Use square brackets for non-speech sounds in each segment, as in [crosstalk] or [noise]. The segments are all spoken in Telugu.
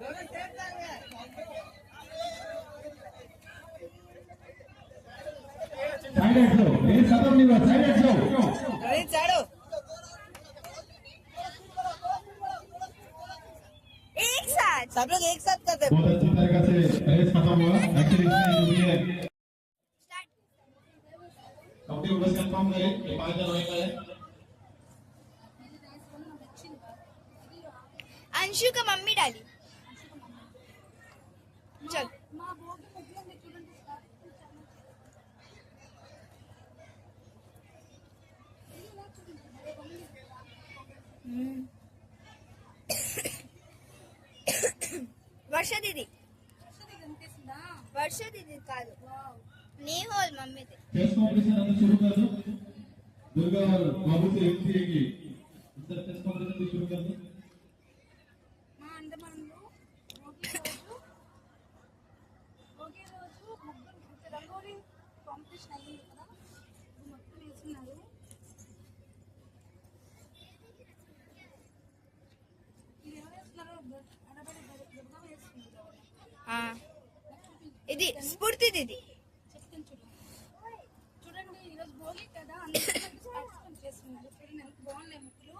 रोहित एक साथ। सब लोग एक साथ करते बहुत अच्छी तरीके से रेस खत्म हुआ एक्चुअली इसमें जो भी है कबड्डी बस कंफर्म करें कि पाँच जन वहीं है। अंशु का मम्मी डाली चल వర్ష దీది వర్ష దీది కాదు నేహోల్ మమ్మీది चेस कंपटीशन अंदर शुरू कर दो दुर्गा और बाबू से एक थी की अंदर चेस कंपटीशन भी शुरू कर दो ఇది స్ఫూర్తిది ఇది చూడండి ఈరోజు భోగి కదా పార్టిసిపేట్ చేస్తున్నారు. చూడండి ఎంత బాగున్నాయి ముక్కులు.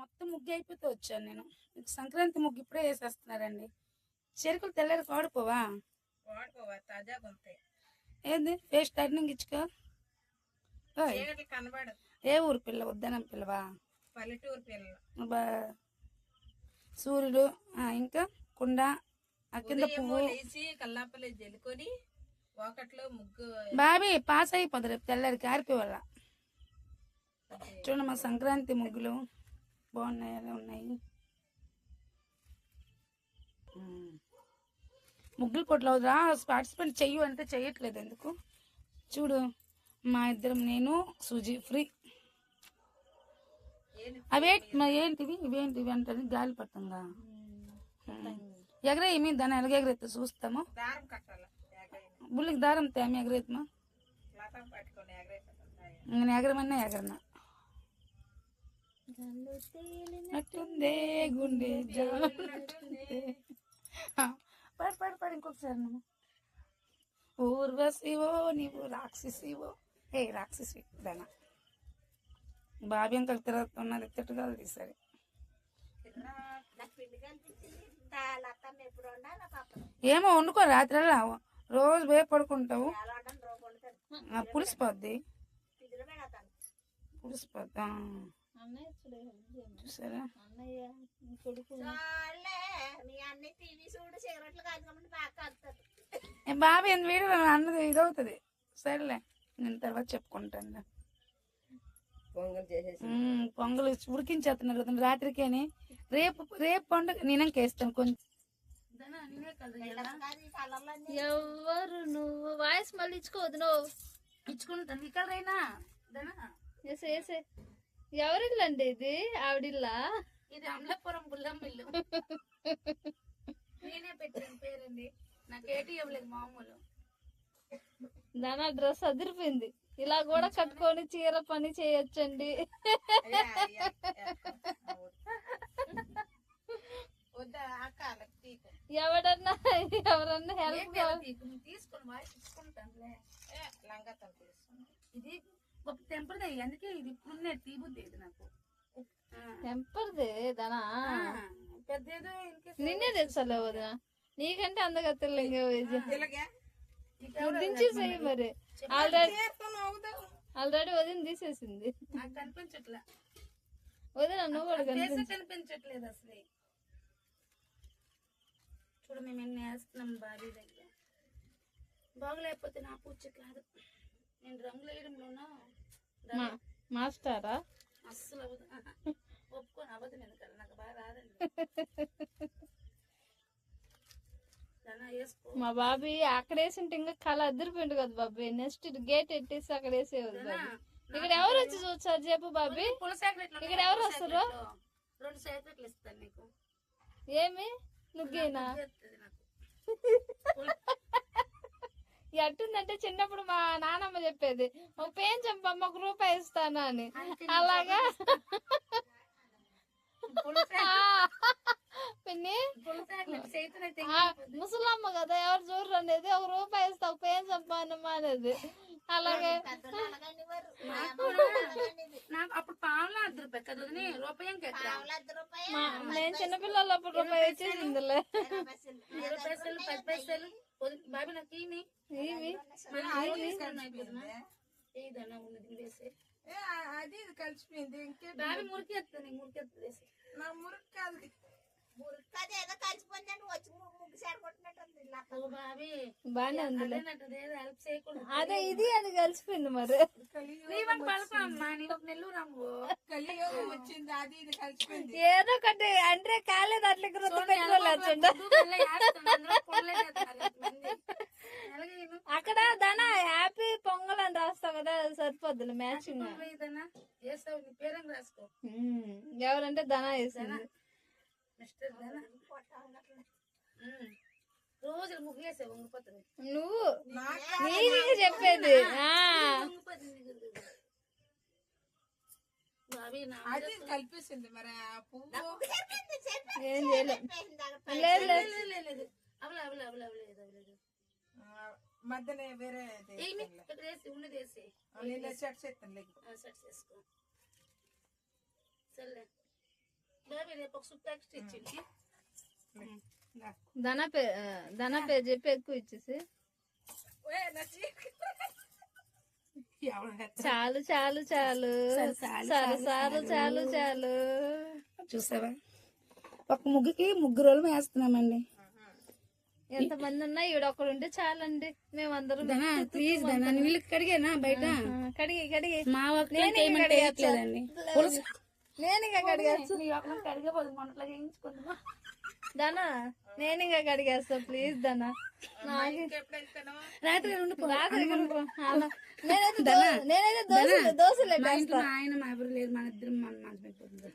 మొత్తం ముగ్గు అయిపోతే వచ్చాను నేను. సంక్రాంతి ముగ్గు ఇప్పుడే వేసేస్తున్నారండి. చెరుకులు తెల్లారి వాడిపోవా? వాడుకోవా తాజాగా ఉంటాయి ఏంది? ఫేస్ టర్నింగ్ ఇచ్చుకో. కనబడదు. ఏ ఊరు పిల్ల? వద్దనం పిల్లవా? పల్లెటూరు పిల్లలు బా. సూర్యుడు ఇంకా కుండ ఆ కింద పువ్వు. లేచి కల్లాపల్లి జల్లుకొని ఒకట్లో ముగ్గు బాబీ పాస్ అయిపోదు రేపు తెల్లారికి ఆరిపోవాల చూడండి మా సంక్రాంతి ముగ్గులు. బాగున్నాయి ఎలా ఉన్నాయి. ముగ్గులు రా పార్టిసిపేట్ చెయ్యు అంటే చెయ్యట్లేదు ఎందుకు? చూడు మా ఇద్దరం నేను సుజీ ఫ్రీ. అవే ఏంటివి? ఇవేంటివి అంటే గాలి పట్టంగా. ఎగరే మీ దాన్ని ఎలాగ ఎగరైతే చూస్తాము. బుల్లికి దారం తేమ ఎగరేతమా నేను ఎగరమన్నా ఎగరనా? నట్టుందే గుండె పాడు పాడు పాడు ఇంకొకసారి నువ్వు. ఊర్వశివో నీవు రాక్షసివో. ఏ రాక్షసి దానా బాబీ అంకల్ తిరుగుతున్నది తిట్టుగా తీసాడు ఏమో వండుకో రాత్రి రోజు పోయి పడుకుంటావు. పులిసిపోద్ది పులిసిపోద్ది. చూసారా? ఏ బాబు ఎంత వీడు? అన్నది ఇదవుతుంది. సరేలే నేను తర్వాత చెప్పుకుంటాను పొంగల్ ఉడికించేస్తున్నారు కదా రాత్రికేని రేపు రేపు పండుగ నేనంకేస్తాను కొంచెం ఎవరు నువ్వు? వాయిస్ మళ్ళీ ఇచ్చుకోవద్దు నువ్వు. ఇచ్చుకుంటాను. ఇక్కడ రైనా? ఎసే ఎవరిల్లండి ఇది? ఆవిడిల్లా ఇది అమలాపురం బుల్లమ్మిల్లు నేనే పెట్టిన పేరండి. నాకు ఏటి ఇవ్వలేదు మామూలు. దాని డ్రెస్ అదిరిపోయింది. ఇలా కూడా కట్టుకొని చీర పని చేయొచ్చండి. ఎవడన్నా ఎవరన్నా హెల్ప్ తీసుకుని తీసుకుని ఇది టెంపర్ అందుకే ఇది ఇప్పుడున్నే తీబుద్ది ఇది నాకు. టెంపర్ది దానా? ఆ, పెద్ద ఏదో ఇంకే నిన్నే తెలుసలే వదిన నీకంటే అందగా తెల్లంగా ఇలాగే దించి చెయ్యి మరి. ఆల్రెడీ ఆల్రెడీ వదిన తీసేసింది. నాకు కనిపించట్లే. వదిన నువ్వు కూడా కనిపించట్లేదు అసలు. చూడు మేము ఎన్ని వేస్తున్నాం బాబీ దగ్గర. బాగలేకపోతే నా పూచ కాదు. నేను రంగులు వేయడంలోనూ మాస్టారా? అస్సలు. ఒప్పుకొని నాకు బాగా రాదండి. మా బాబీ అక్కడ వేసింటే ఇంకా కళ అద్దరిపోయింది కదా బాబీ. నెక్స్ట్ గేట్ ఎట్టేసి అక్కడ బాబీ. ఇక్కడ ఎవరు వచ్చి చూస్తారు చెప్పు బాబీ? ఇక్కడ ఎవరు వస్తారు? రెండు సైకిట్లు ఇస్తాను నీకు. ఏమి? నువ్వేనా. [laughs] ఎట్టుందంటే చిన్నప్పుడు మా నానమ్మ చెప్పేది ఒక పేన్ చంపమ్మ ఒక రూపాయి ఇస్తాను అని. అలాగా? పిన్ని పుల్ల సైకిల్ ఇట్లా చేతిలో అయితే ఆ, ముసలమ్మ కదా ఎవరు చూడరు అనేది ఒక రూపాయి ఇస్తా ఒక పేన్ చంపానమ్మా అనేది అలాగే నాకు కూడా నాకు అప్పుడు పావులు అర్ధ రూపాయి కదా వదిని, రూపాయి ఇంకెక్కడ మా- నేను చిన్నపిల్లలు అప్పుడు రూపాయి వచ్చేసిందిలే ఇరవై పైసలు పది పైసలు వదిలి- బాబీ నాకు ఏమి ఇవి ఏదన్నా ఉన్నది వేసే ఏ, అది ఇది కలిసిపోయింది ఇంకే బాబీ మురికి ఎత్తుంది మురికి ఎత్తుంది వేసే నా మురికి కాదు అదే ఇది అది కలిసిపోయింది మరి. ఏదో ఒకటి అంటే కాలేదు అట్లా గుర్తు అక్కడ దానా హ్యాపీ పొంగల్ అని రాస్తావు కదా అది సరిపోద్దులే మ్యాచింగ్. పేరం రాసుకో? ఎవరంటే ధనా వేసింది. రోజు ముగ్గులేసే వంగిపోతుంది నువ్వు? నీకు చెప్పేది. ఆ. బాబీ నా అది కలిపేసింది మరి ఆ పువ్వు. ఏం చేయలేదు లేదు లేదు. లేదు, లేదు, లేదు. అవలే అవలే అవలే అవలేదు మధ్యన వేరే ఉన్నది వేసి. సెట్ చేస్తాను సెట్ చేసుకో సర్లే. ధన పే చెప్పి ఎక్కువ ఇచ్చేసి. చాలు చాలు చాలు. చాలు చాలు చాలు చాలు. చూసావా? ఒక ముగ్గుకి ముగ్గురు రోజులు వేస్తున్నామండి ఎంత మంది ఉన్నా ఈవిడ ఒకడు ఉంటే చాలండి. మేమందరం ప్లీజ్ నీళ్ళు కడిగేనా బయట? కడిగి కడిగి. మా వేయట్లేదండి పులుసు నేను ఇంకా కడిగేస్తా. నీ ఒక్కరిని కడిగే పోదు మొన్నట్లా చేయించుకుందామా ధనా నేను ఇంకా కడిగేస్తా ప్లీజ్ ధనా. నాకు రాత్రి ఉండిపో రాత్రి కనుక్కో. అలా. నేనైతే దో- నేనైతే దోశలు దోశలు మా ఇంట్లో మా ఆయన మా ఎవరు లేరు మన ఇద్దరం మన మనసు పెట్టిపోతుంది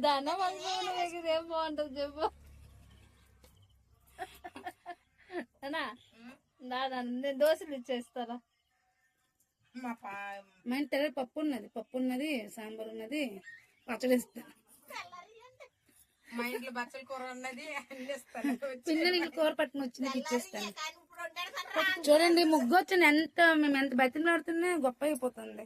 ధన మనసు దగ్గర ఏం బాగుంటది చెప్పు. నేను దోశలు ఇచ్చేస్తారా? మా ఇంటి పప్పు ఉన్నది. పప్పు ఉన్నది సాంబార్ ఉన్నది పచ్చడి ఇస్తాను మా ఇంట్లో బచ్చల కూర ఉన్నది [laughs] పిల్లలకి కూర పట్టుకుని వచ్చి నీకు ఇచ్చేస్తాను. చూడండి ముగ్గు వచ్చింది ఎంత మేము ఎంత బతిమలాడుతున్నా గొప్ప అయిపోతుంది.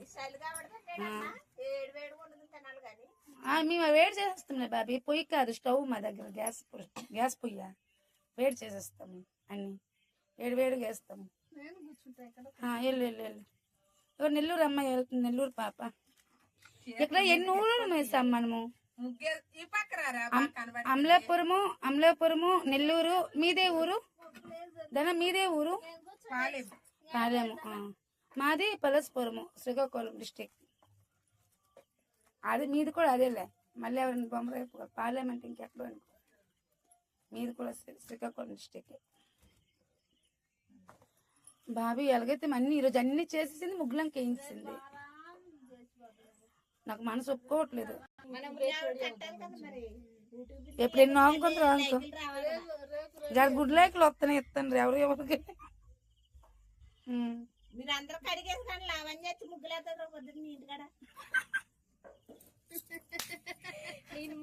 ఆ, మేము వేడి చేసేస్తాంలే బాబీ. పొయ్యి కాదు స్టవ్ మా దగ్గర. గ్యాస్ పొయ్యి- గ్యాస్ పొయ్య. వేడి చేసేస్తాము అన్ని. వేడి వేడిగా వేస్తాము. ఆ, వెళ్ళు వెళ్ళు వెళ్ళు. ఎవరు నెల్లూరు అమ్మాయి వెళ్తుంది నెల్లూరు పాప. ఇక్కడ ఎన్ని ఊళ్ళు వేస్తాం మనము? అమలాపురము అమలాపురము నెల్లూరు మీదే ఊరు? దన మీదే ఊరు? పాలేము మాది పలస్పురము శ్రీకాకుళం డిస్టిక్ అది మీది కూడా అదేలే. మళ్ళీ ఎవరైనా బొమ్మరాయి పాలేమంటే అంటే ఇంకెక్కడో అనుకో మీది కూడా శ్రీకాకుళం డిస్టిక్ బాబీ ఎలాగైతే అన్ని ఈరోజు అన్ని చేసేసింది ముగ్గులంకి వేయించింది నాకు మనసు ఒప్పుకోవట్లేదు. ఎప్పుడు ఎన్నో అనుకుంటారు అనుకో ఇక్కడ గుడ్ లైక్లు వస్తున్నాయి ఇస్తాను ఎవరు ఎవరికి. ముగ్గులేస్తారు పొద్దున్న ఇంటికాడ నేను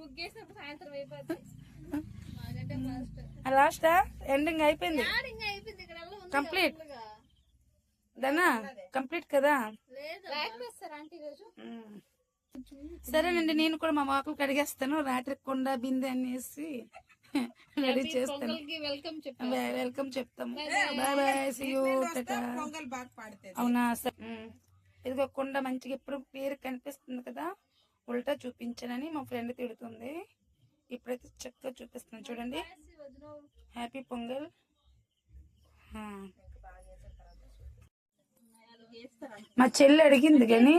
సాయంత్రం అయిపోతుంది లాస్ట్? ఎండింగ్ అయిపోయింది. కంప్లీట్ దనా? కంప్లీట్ కదా. సరేనండి నేను కూడా మా వాకులు కడిగేస్తాను. రాత్రి కొండ బిందె అనేసి [laughs] రెడీ చేస్తాను. వెల్కమ్ చెప్తాము. బాయ్ బాయ్ సీ యూ టాటా. పొంగల్ బాగా పాడుతుంది. అవునా? సరే. ఇదిగో కొండ మంచిగా ఎప్పుడు పేరు కనిపిస్తుంది కదా? ఉల్టా చూపించనని మా ఫ్రెండ్ తిడుతుంది. ఇప్పుడైతే చక్కగా చూపిస్తున్నాను చూడండి. హ్యాపీ పొంగల్. మా చెల్లి అడిగింది కానీ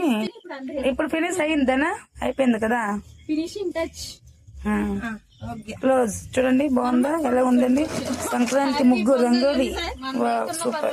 ఇప్పుడు ఫినిష్ అయిందనా? అయిపోయింది కదా? ఫినిషింగ్ టచ్ క్లోజ్ చూడండి బాగుందా? ఎలా ఉందండి? సంక్రాంతి ముగ్గు రంగోలి. సూపర్